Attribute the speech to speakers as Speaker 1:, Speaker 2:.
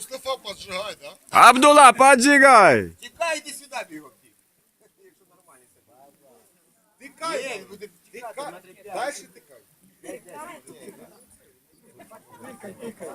Speaker 1: Мустафа поджигай, да?
Speaker 2: Абдула, поджигай!
Speaker 3: Тікай, іди сюди, бігом. Якщо нормально все.
Speaker 1: Тикай, буде тікати. Далі тікай. Тікай, тікай.